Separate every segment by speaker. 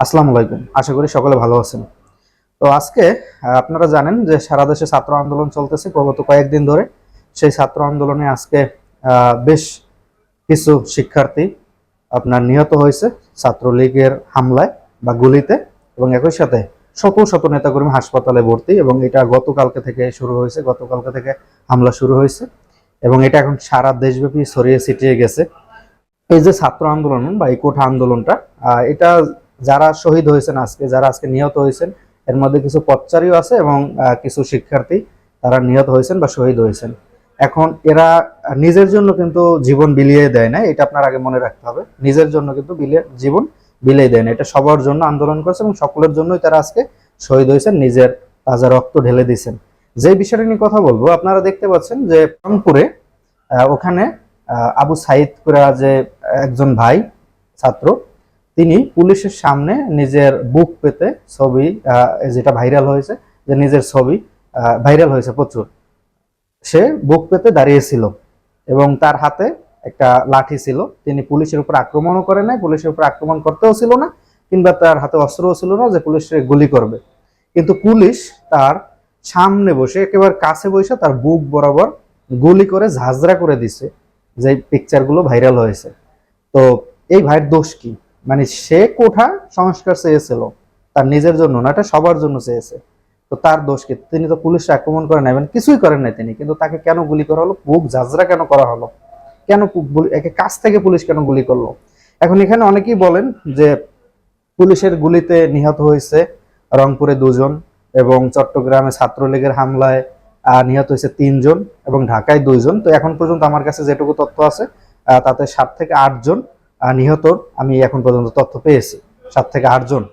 Speaker 1: আসসালামু আলাইকুম। আশা করি সকলে ভালো আছেন। তো আজকে আপনারা জানেন যে সারা দেশে ছাত্র আন্দোলন চলতেছে গত কয়েকদিন ধরে। সেই ছাত্র আন্দোলনে আজকে বেশ কিছু শিক্ষার্থী আপনার নিহত হয়েছে ছাত্রলীগের হামলায় বা গুলিতে এবং একই সাথে শত শত নেতাকর্মী হাসপাতালে ভর্তি এবং এটা গতকালকে থেকে শুরু হয়েছে, গতকালকে থেকে হামলা শুরু হয়েছে এবং এটা এখন সারা দেশব্যাপী ছড়িয়ে ছিটিয়ে গেছে। এই যে ছাত্র আন্দোলন বা এই কোঠা আন্দোলনটা এটা যারা শহীদ হয়েছেন আজকে, যারা আজকে নিহত হয়েছেন, এর মধ্যে কিছু পথচারীও আছে এবং কিছু শিক্ষার্থী তারা নিহত হয়েছেন বা শহীদ হয়েছেন। এখন এরা নিজের জন্য কিন্তু জীবন বিলিয়ে দেয় না, এটা আপনার আগে মনে রাখতে হবে। নিজের জন্য কিন্তু বিলিয়ে, জীবন বিলিয়ে দেয় না। এটা সবার জন্য আন্দোলন করেছে এবং সকলের জন্যই তারা আজকে শহীদ হয়েছেন, নিজের তাজা রক্ত ঢেলে দিয়েছেন। যে বিষয়টা নিয়ে কথা বলব, আপনারা দেখতে পাচ্ছেন যে রংপুরে ওখানে আবু সাইদ করে যে একজন ভাই, ছাত্র তিনি পুলিশের সামনে নিজের বুক পেতে ছবি যেটা ভাইরাল হয়েছে, যে নিজের ছবি ভাইরাল হয়েছে প্রচুর। সে বুক পেতে দাঁড়িয়েছিল এবং তার হাতে একটা লাঠি ছিল। তিনি পুলিশের উপর আক্রমণও করে নাই, পুলিশের উপর আক্রমণ করতেও ছিল না, কিংবা তার হাতে অস্ত্রও ছিল না যে পুলিশে গুলি করবে। কিন্তু পুলিশ তার সামনে বসে, একেবারে কাছে বসে তার বুক বরাবর গুলি করে ঝাঁঝরা করে দিছে, যে পিকচারগুলো ভাইরাল হয়েছে। তো এই ভাইয়ের দোষ কি? মানে সে কোঠা সংস্কার চেয়েছিল তার নিজের জন্য না এটা সবার জন্য চেয়েছে। তো তার দোষ কি? তিনি তো পুলিশে আক্রমণ করেন নাই মানে কিছুই করেন নাই তিনি কিন্তু তাকে কেন গুলি করা হলো? বুক ঝাঁঝরা কেন করা হলো? কেন একে কাছ থেকে পুলিশ কেন গুলি করল? এখন এখানে অনেকেই বলেন যে পুলিশের গুলিতে নিহত হয়েছে রংপুরে দুজন এবং চট্টগ্রামে ছাত্রলীগের হামলায় আহ, নিহত হয়েছে তিনজন এবং ঢাকায় দুইজন। তো এখন পর্যন্ত আমার কাছে যেটুকু তথ্য আছে তাতে সাত থেকে আটজন নিহতর, আমি এখন পর্যন্ত তথ্য পেয়েছি, সাত থেকে আটজন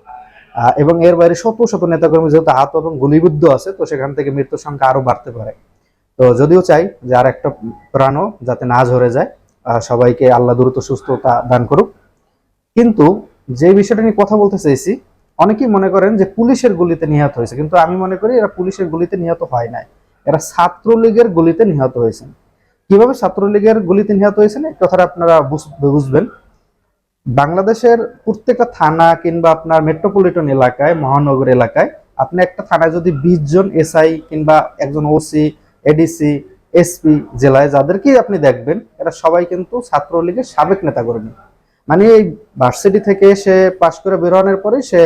Speaker 1: এবং এর বাইরে শত শত নেতাকর্মী যেহেতু আহত এবং গুলিবিদ্ধ আছে, তো সেখান থেকে মৃত্যুর সংখ্যা আরও বাড়তে পারে। তো যদিও চাই যে আর একটা প্রাণও যাতে না ঝরে যায় সবাইকে আল্লাহ দ্রুত সুস্থতা দান করুক। কিন্তু যে বিষয়টা নিয়ে কথা বলতে চাইছি, অনেকেই মনে করেন যে পুলিশের গুলিতে নিহত হয়েছে, কিন্তু আমি মনে করি এরা পুলিশের গুলিতে নিহত হয় নাই। এরা ছাত্রলীগের গুলিতে নিহত হয়েছেন। কীভাবে ছাত্রলীগের গুলিতে নিহত হয়েছেন, এই কথাটা আপনারা বুঝ- বুঝবেন। বাংলাদেশের প্রত্যেকটা থানা কিংবা আপনার মেট্রোপলিটন এলাকায়, মহানগর এলাকায়, আপনি একটা থানায় যদি বিশ জন এসআই কিংবা একজন ওসি, এডিসি, এসপি জেলায় যাদেরকেই আপনি দেখবেন, এরা সবাই কিন্তু ছাত্রলীগের সাবেক নেতা নেতাকর্মী। মানে এই ভার্সিটি থেকে সে পাশ করে বেরোনোর পরে সে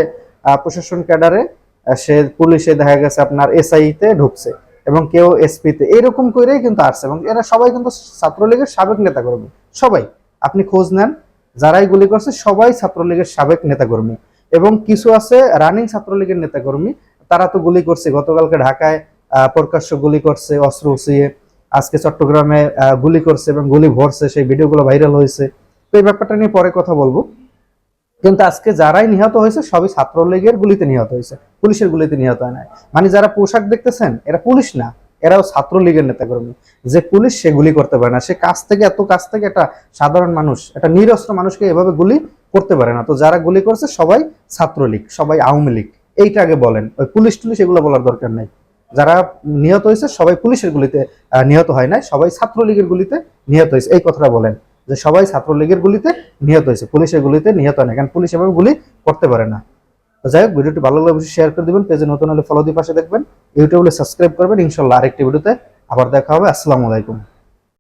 Speaker 1: প্রশাসন ক্যাডারে সে পুলিশে দেখা গেছে আপনার এসআই তে ঢুকছে এবং কেউ এসপি তে এরকম করেই কিন্তু আসছে এবং এরা সবাই কিন্তু ছাত্রলীগের সাবেক নেতা নেতাকর্মী। সবাই, আপনি খোঁজ নেন যারাই গুলি করছে, সবাই ছাত্রলীগের সাবেক নেতাকর্মী। এবং কিছু আছে রানিং ছাত্রলীগের নেতাকর্মী, তারা তো গুলি করছে। গতকালকে ঢাকায় প্রকাশ্য গুলি করছে, অস্ত্র উঁচিয়ে আজকে চট্টগ্রামে গুলি করছে এবং গুলি ভরছে, সেই ভিডিওগুলো ভাইরাল হয়েছে। তো এই ব্যাপারটা নিয়ে পরে কথা বলব। কিন্তু আজকে যারাই নিহত হয়েছে, সবই ছাত্রলীগের গুলিতে নিহত হয়েছে। পুলিশের গুলিতে নিহত হয় নাই। মানে যারা পোশাক দেখতেছেন, এরা পুলিশ না। এরাও ছাত্রলীগের নেতাকর্মী। যে পুলিশ সে গুলি করতে পারে না। সে কাছ থেকে, এত কাছ থেকে একটা সাধারণ মানুষ, একটা নিরস্ত্র মানুষকে এভাবে গুলি করতে পারে না। তো যারা গুলি করছে সবাই ছাত্রলীগ, সবাই আওয়ামী লীগ। এইটা আগে বলেন। ওই পুলিশ টুলিশ এগুলো বলার দরকার নেই। যারা নিহত হয়েছে সবাই পুলিশের গুলিতে নিহত হয় নাই। সবাই ছাত্রলীগের গুলিতে নিহত হয়েছে। এই কথাটা বলেন যে সবাই ছাত্রলীগের গুলিতে নিহত হয়েছে। পুলিশের গুলিতে নিহত হয় না কারণ পুলিশ এভাবে গুলি করতে পারে না। যাই হোক, ভিডিওটি ভালো লাগলে অবশ্যই শেয়ার করে দিবেন, পেজে নতুন হলে ফলো দিয়ে পাশে দেখবেন। ইউটিউবে সাবস্ক্রাইব করবেন, ইনশাল্লাহ আরেকটি ভিডিওতে আবার দেখা হবে। আসসালামু আলাইকুম।